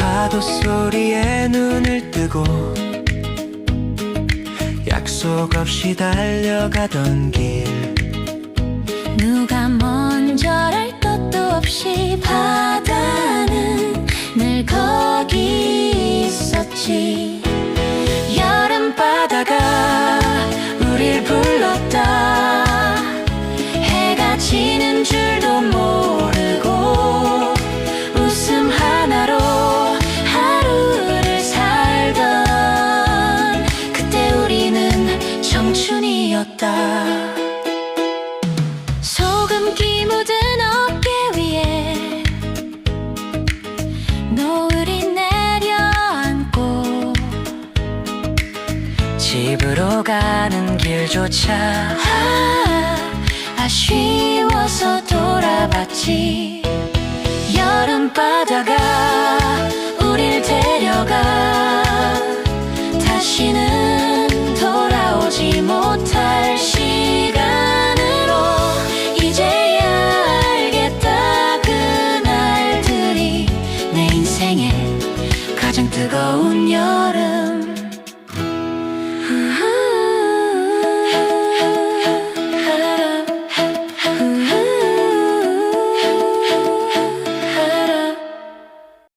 파도 소리에 눈을 뜨고 약속 없이 달려가던 길. 누가 먼저랄 것도 없이 바다는 늘 거기 있었지 소금기 묻은 어깨 위에 노을이 내려앉고 집으로 가는 길조차 아, 아쉬워서 돌아봤지. 여름 바다가 생에 가장 뜨거운 여